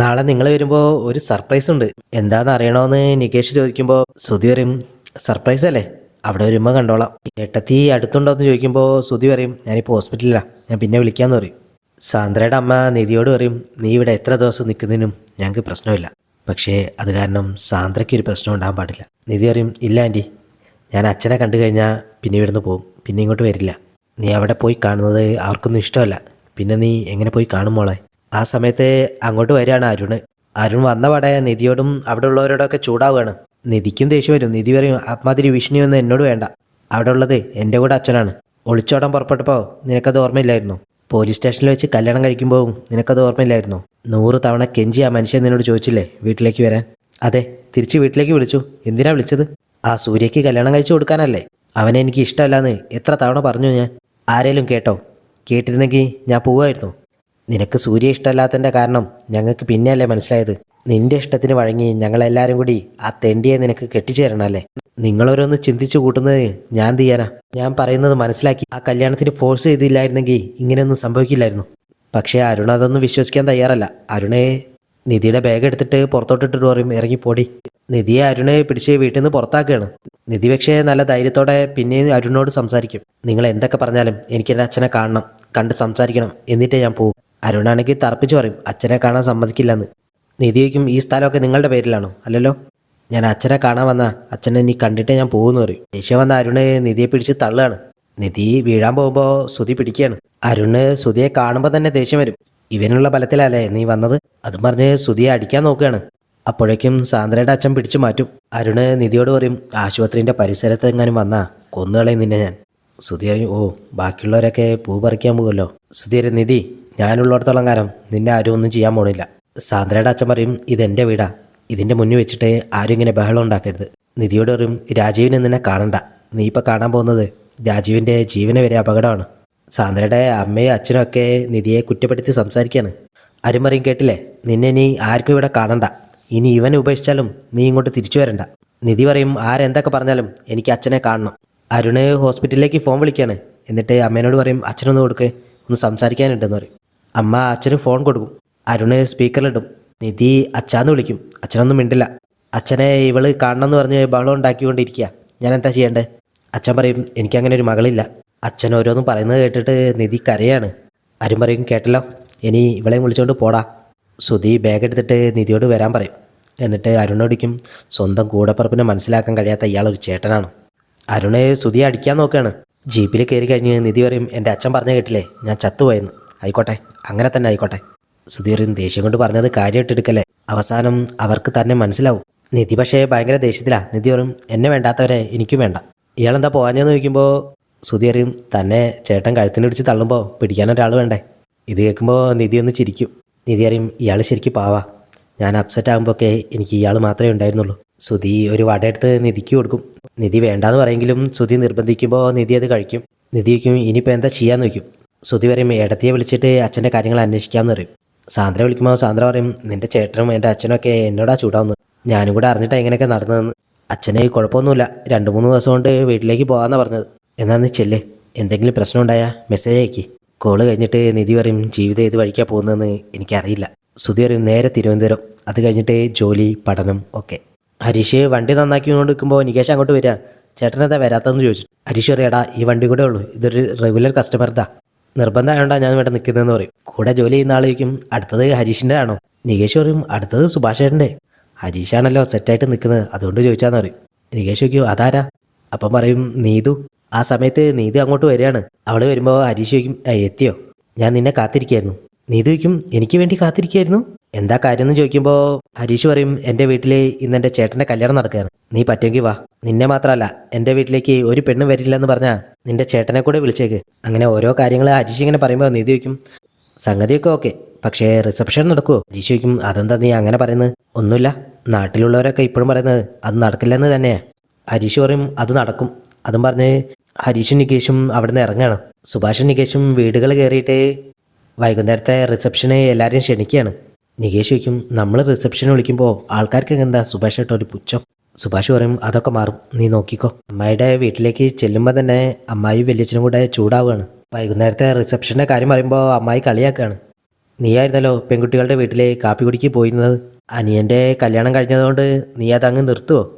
നാളെ നിങ്ങൾ വരുമ്പോൾ ഒരു സർപ്രൈസ് ഉണ്ട്. എന്താണെന്ന് അറിയണമെന്ന് നികേഷ് ചോദിക്കുമ്പോൾ സുധി പറയും സർപ്രൈസ് അല്ലേ? അവിടെ വരുമ്പോൾ കണ്ടോളാം. ഏട്ടത്തി അടുത്തുണ്ടോ എന്ന് ചോദിക്കുമ്പോൾ സുധി പറയും ഞാനിപ്പോൾ ഹോസ്പിറ്റലിലാണ് ഞാൻ പിന്നെ വിളിക്കാമെന്ന് പറയും. സാന്ദ്രയുടെ അമ്മ നിധിയോട് പറയും നീ ഇവിടെ എത്ര ദിവസം നിൽക്കുന്നതിനും ഞങ്ങൾക്ക് പ്രശ്നമില്ല. പക്ഷേ അത് കാരണം സാന്ദ്രയ്ക്ക് ഒരു പ്രശ്നം ഉണ്ടാകാൻ പാടില്ല. നിധി പറയും ഇല്ല ആന്റി. ഞാൻ അച്ഛനെ കണ്ടു കഴിഞ്ഞാൽ പിന്നെ ഇവിടുന്ന് പോകും പിന്നെ ഇങ്ങോട്ട് വരില്ല. നീ അവിടെ പോയി കാണുന്നത് അവർക്കൊന്നും ഇഷ്ടമല്ല. പിന്നെ നീ എങ്ങനെ പോയി കാണും മോളെ? ആ സമയത്ത് അങ്ങോട്ട് വരികയാണ് അരുൺ. അരുൺ വന്ന പാടെ നിധിയോടും അവിടെ ഉള്ളവരോടൊക്കെ ചൂടാവുകയാണ്. നിധിക്കും ദേഷ്യം വരും. നിധി പറയും അമ്മാതിരി വിഷ്ണുവൊന്നും എന്നോട് വേണ്ട. അവിടെ ഉള്ളത് എന്റെ കൂടെ അച്ഛനാണ്. ഒളിച്ചോടാൻ പുറപ്പെട്ടപ്പോൾ നിനക്കത് ഓർമ്മയില്ലായിരുന്നു. പോലീസ് സ്റ്റേഷനിൽ വെച്ച് കല്യാണം കഴിക്കുമ്പോൾ നിനക്കത് ഓർമ്മയില്ലായിരുന്നു. നൂറ് തവണ കെഞ്ചി ആ മനുഷ്യൻ നിന്നോട് ചോദിച്ചില്ലേ വീട്ടിലേക്ക് വരാൻ? അതെ തിരിച്ച് വീട്ടിലേക്ക് വിളിച്ചു. എന്തിനാ വിളിച്ചത്? ആ സൂര്യയ്ക്ക് കല്യാണം കഴിച്ചു കൊടുക്കാനല്ലേ. അവനെ എനിക്ക് ഇഷ്ടമല്ലാന്ന് എത്ര തവണ പറഞ്ഞു ഞാൻ. ആരേലും കേട്ടോ? കേട്ടിരുന്നെങ്കിൽ ഞാൻ പോവുമായിരുന്നു നിനക്ക് സൂര്യ ഇഷ്ടമല്ലാത്തതിന്റെ കാരണം ഞങ്ങൾക്ക് പിന്നെയല്ലേ മനസ്സിലായത്? നിന്റെ ഇഷ്ടത്തിന് വഴങ്ങി ഞങ്ങളെല്ലാവരും കൂടി ആ തെണ്ടിയെ നിനക്ക് കെട്ടിച്ചേരണല്ലേ നിങ്ങളോരോന്ന് ചിന്തിച്ചു കൂട്ടുന്നത് ഞാൻ തീയാനാ ഞാൻ പറയുന്നത് മനസ്സിലാക്കി ആ കല്യാണത്തിന് ഫോഴ്സ് ചെയ്തില്ലായിരുന്നെങ്കിൽ ഇങ്ങനെയൊന്നും സംഭവിക്കില്ലായിരുന്നു. പക്ഷേ അരുൺ അതൊന്നും വിശ്വസിക്കാൻ തയ്യാറല്ല. അരുണെ നിധിയുടെ ബാഗ് എടുത്തിട്ട് പുറത്തോട്ടിട്ട് പറയും ഇറങ്ങിപ്പോടി നിധിയെ അരുണെ പിടിച്ച് വീട്ടിൽ നിന്ന് പുറത്താക്കുകയാണ്. നിധി പക്ഷേ നല്ല ധൈര്യത്തോടെ പിന്നെയും അരുണിനോട് സംസാരിക്കും. നിങ്ങൾ എന്തൊക്കെ പറഞ്ഞാലും എനിക്ക് എന്റെ അച്ഛനെ കാണണം കണ്ട് സംസാരിക്കണം എന്നിട്ടേ ഞാൻ പോകും അരുണാണെങ്കിൽ തറപ്പിച്ച് പറയും അച്ഛനെ കാണാൻ സമ്മതിക്കില്ലെന്ന്. നിധിയ്ക്കും ഈ സ്ഥലമൊക്കെ നിങ്ങളുടെ പേരിലാണോ? അല്ലല്ലോ. ഞാൻ അച്ഛനെ കാണാൻ വന്ന അച്ഛനെ നീ കണ്ടിട്ടേ ഞാൻ പോകുമെന്ന് പറയും. ദേഷ്യം വന്ന അരുണ് നിധിയെ പിടിച്ച് തള്ളുകയാണ്. നിധി വീഴാൻ പോകുമ്പോൾ ശ്രുതി പിടിക്കുകയാണ്. അരുണ് ശ്രുതിയെ കാണുമ്പോൾ തന്നെ ദേഷ്യം വരും. ഇവനുള്ള ബലത്തിലല്ലേ നീ വന്നത്? അതും പറഞ്ഞ് ശ്രുതിയെ അടിക്കാൻ നോക്കുകയാണ്. അപ്പോഴേക്കും സാന്ദ്രയുടെ അച്ഛൻ പിടിച്ചു മാറ്റും. അരുണ് നിധിയോട് പറയും ആശുപത്രിന്റെ പരിസരത്ത് എങ്ങാനും വന്നാ കൊന്നുകളയും നിന്നെ ഞാൻ. സുധി പറയും ഓ ബാക്കിയുള്ളവരൊക്കെ പൂ പറിക്കാൻ പോകുമല്ലോ. സുധീര നിധി ഞാനുള്ളിടത്തോളം കാലം നിന്നെ ആരും ഒന്നും ചെയ്യാൻ പോണില്ല. സാന്ദ്രയുടെ അച്ഛൻ പറയും ഇതെന്റെ വീടാ. ഇതിന്റെ മുന്നിൽ വെച്ചിട്ട് ആരും ഇങ്ങനെ ബഹളം ഉണ്ടാക്കരുത്. നിധിയോട് പറയും രാജീവിനെ നിന്നെ കാണണ്ട. നീ ഇപ്പൊ കാണാൻ പോകുന്നത് രാജീവിന്റെ ജീവന് വരെ അപകടമാണ്. സാന്ദ്രയുടെ അമ്മയും അച്ഛനും ഒക്കെ നിധിയെ കുറ്റപ്പെടുത്തി സംസാരിക്കുകയാണ്. ആരും പറയും കേട്ടില്ലേ? നിന്നെ നീ ആർക്കും ഇവിടെ കാണണ്ട. ഇനി ഇവനെ ഉപേക്ഷിച്ചാലും നീ ഇങ്ങോട്ട് തിരിച്ചു വരണ്ട. നിധി പറയും ആരെന്തൊക്കെ പറഞ്ഞാലും എനിക്ക് അച്ഛനെ കാണണം. അരുണ് ഹോസ്പിറ്റലിലേക്ക് ഫോൺ വിളിക്കുകയാണ്. എന്നിട്ട് അമ്മേനോട് പറയും അച്ഛനൊന്ന് കൊടുക്ക് ഒന്ന് സംസാരിക്കാനുണ്ടെന്ന് പറയും. അമ്മ അച്ഛന് ഫോൺ കൊടുക്കും. അരുണ് സ്പീക്കറിലിടും നിധി അച്ഛാന്ന് വിളിക്കും. അച്ഛനൊന്നും മിണ്ടില്ല. അച്ഛനെ ഇവൾ കാണണമെന്ന് പറഞ്ഞ് ബഹളം ഉണ്ടാക്കിക്കൊണ്ടിരിക്കുക. ഞാൻ എന്താ ചെയ്യണ്ടേ? അച്ഛൻ പറയും എനിക്കങ്ങനെ ഒരു മകളില്ല. അച്ഛൻ ഓരോന്നും പറയുന്നത് കേട്ടിട്ട് നിധി കരയാണ്. ആരും പറയും കേട്ടല്ലോ. ഇനി ഇവളെയും വിളിച്ചുകൊണ്ട് പോടാ. സുധി ബാഗ് എടുത്തിട്ട് നിധിയോട് വരാൻ പറയും. എന്നിട്ട് അരുണോടിക്കും സ്വന്തം കൂടപ്പറപ്പിനെ മനസ്സിലാക്കാൻ കഴിയാത്ത ഇയാൾ ഒരു ചേട്ടനാണ്. അരുണ് സുധിയെ അടിക്കാൻ നോക്കുകയാണ് ജീപ്പിൽ കയറി കഴിഞ്ഞ് നിധി പറയും എന്റെ അച്ഛൻ പറഞ്ഞ കേട്ടില്ലേ? ഞാൻ ചത്തുപോയെന്ന്. ആയിക്കോട്ടെ അങ്ങനെ തന്നെ ആയിക്കോട്ടെ. സുധീറിൻ ദേഷ്യം കൊണ്ട് പറഞ്ഞത് കാര്യമായിട്ട് എടുക്കല്ലേ? അവസാനം അവർക്ക് തന്നെ മനസ്സിലാവും. നിധി പക്ഷേ ഭയങ്കര ദേഷ്യത്തിലാ. നിധി പറയും എന്നെ വേണ്ടാത്തവരെ എനിക്കും വേണ്ട. ഇയാളെന്താ പോകാഞ്ഞെന്ന് ചോദിക്കുമ്പോൾ സുധീറിയും തന്നെ ചേട്ടൻ കഴുത്തിന് പിടിച്ച് തള്ളുമ്പോൾ പിടിക്കാൻ ഒരാൾ വേണ്ടേ? ഇത് കേൾക്കുമ്പോൾ നിധി ഒന്ന് ചിരിക്കും. നിധി അറിയും ഇയാൾ ശരിക്കും പാവാ. ഞാൻ അപ്സെറ്റ് ആകുമ്പോഴൊക്കെ എനിക്ക് ഇയാൾ മാത്രമേ ഉണ്ടായിരുന്നുള്ളൂ. സുധി ഒരു വടയെടുത്ത് നിധിക്ക് കൊടുക്കും. നിധി വേണ്ടാന്ന് പറയെങ്കിലും സുധി നിർബന്ധിക്കുമ്പോൾ നിധി അത് കഴിക്കും. നിധിക്കും ഇനിയിപ്പോൾ എന്താ ചെയ്യാന്ന് വയ്ക്കും സുധി പറയും ഇടത്തിയെ വിളിച്ചിട്ട് അച്ഛന്റെ കാര്യങ്ങൾ അന്വേഷിക്കാമെന്ന് പറയും. സാന്ദ്ര വിളിക്കുമ്പോൾ സാന്ദ്ര പറയും നിന്റെ ചേട്ടനും എന്റെ അച്ഛനൊക്കെ എന്നോടാ ചൂടാവുന്നത്. ഞാനും കൂടെ അറിഞ്ഞിട്ട് എങ്ങനെയൊക്കെ നടന്നതെന്ന്. അച്ഛന് കുഴപ്പമൊന്നുമില്ല. രണ്ട് മൂന്ന് ദിവസം കൊണ്ട് വീട്ടിലേക്ക് പോകാമെന്നാണ് പറഞ്ഞത്. എന്നാ നീ ചെല്ലേ. എന്തെങ്കിലും പ്രശ്നം ഉണ്ടായാൽ മെസ്സേജ് അയക്കി. കോൾ കഴിഞ്ഞിട്ട് നിധി പറയും ജീവിതം ഏത് വഴിക്കാണ് പോകുന്നതെന്ന് എനിക്കറിയില്ല. സുധി പറയും നേരെ തിരുവനന്തപുരം. അത് കഴിഞ്ഞിട്ട് ജോലി പഠനം ഒക്കെ. ഹരീഷ് വണ്ടി നന്നാക്കി കൊണ്ടിരിക്കുമ്പോൾ നികേഷ് അങ്ങോട്ട് വരിക ചേട്ടനെന്താ വരാത്തതെന്ന് ചോദിച്ചു. ഹരീഷ് പറയടാ ഈ വണ്ടി കൂടെ ഉള്ളൂ. ഇതൊരു റെഗുലർ കസ്റ്റമർ ഇതാ നിർബന്ധമായോണ്ടാ ഞാൻ ഇവിടെ നിൽക്കുന്നതെന്ന് പറയും. കൂടെ ജോലി ചെയ്യുന്ന ആളേക്കും അടുത്തത് ഹരീഷിന്റെ ആണോ നികേഷ് പറയും അടുത്തത് സുഭാഷേട്ടന്റെ ഹരീഷാണല്ലോ സെറ്റായിട്ട് നിൽക്കുന്നത് അതുകൊണ്ട് ചോദിച്ചാന്ന് പറയും. നികേഷ് ചോദിക്കും അതാരാ? അപ്പം പറയും നീതു. ആ സമയത്ത് നീതു അങ്ങോട്ട് വരികയാണ്. അവൾ വരുമ്പോൾ ഹരീഷ് ചോദിക്കും എത്തിയോ? ഞാൻ നിന്നെ കാത്തിരിക്കായിരുന്നു. നീതു ചോദിക്കും എനിക്ക് വേണ്ടി കാത്തിരിക്കായിരുന്നു? എന്താ കാര്യം എന്ന് ചോദിക്കുമ്പോൾ ഹരീഷ് പറയും എന്റെ വീട്ടിൽ ഇന്ന് എന്റെ ചേട്ടന്റെ കല്യാണം നടക്കുകയാണ്. നീ പറ്റുമെങ്കിൽ വാ. നിന്നെ മാത്രമല്ല എന്റെ വീട്ടിലേക്ക് ഒരു പെണ്ണും വരില്ലെന്ന് പറഞ്ഞാൽ നിന്റെ ചേട്ടനെ കൂടെ വിളിച്ചേക്ക്. അങ്ങനെ ഓരോ കാര്യങ്ങൾ ഹരീഷ് ഇങ്ങനെ പറയുമ്പോൾ നീതി ചോദിക്കും. സംഗതിയൊക്കെ ഓക്കെ. പക്ഷേ റിസപ്ഷൻ നടക്കുമോ ഹരീഷ് ചോദിക്കും അതെന്താ നീ അങ്ങനെ പറയുന്നത്? ഒന്നുമില്ല. നാട്ടിലുള്ളവരൊക്കെ ഇപ്പോഴും പറയുന്നത് അത് നടക്കില്ലെന്ന് തന്നെയാ. ഹരീഷ് പറയും അത് നടക്കും. അതും പറഞ്ഞ് ഹരീഷും നികേഷും അവിടെ നിന്ന് ഇറങ്ങുകയാണ് സുഭാഷും നികേഷും വീടുകൾ കയറിയിട്ട് വൈകുന്നേരത്തെ റിസപ്ഷന് എല്ലാവരെയും ക്ഷണിക്കുകയാണ്. നികേഷ് ചോദിക്കും നമ്മൾ റിസപ്ഷൻ വിളിക്കുമ്പോൾ ആൾക്കാർക്ക് എന്താ സുഭാഷ് ഏട്ട ഒരു പുച്ഛം? സുഭാഷ് പറയും അതൊക്കെ മാറും നീ നോക്കിക്കോ. അമ്മായിയുടെ വീട്ടിലേക്ക് ചെല്ലുമ്പോൾ തന്നെ അമ്മായി വലിയച്ഛനും കൂടെ ചൂടാവുകയാണ്. വൈകുന്നേരത്തെ റിസപ്ഷന്റെ കാര്യം പറയുമ്പോൾ അമ്മായി കളിയാക്കുകയാണ്. നീയായിരുന്നല്ലോ പെൺകുട്ടികളുടെ വീട്ടിലെ കാപ്പി കുടിക്ക് പോയിരുന്നത്? അനിയന്റെ കല്യാണം കഴിഞ്ഞതുകൊണ്ട് നീ അതങ്ങ് നിർത്തുവോ?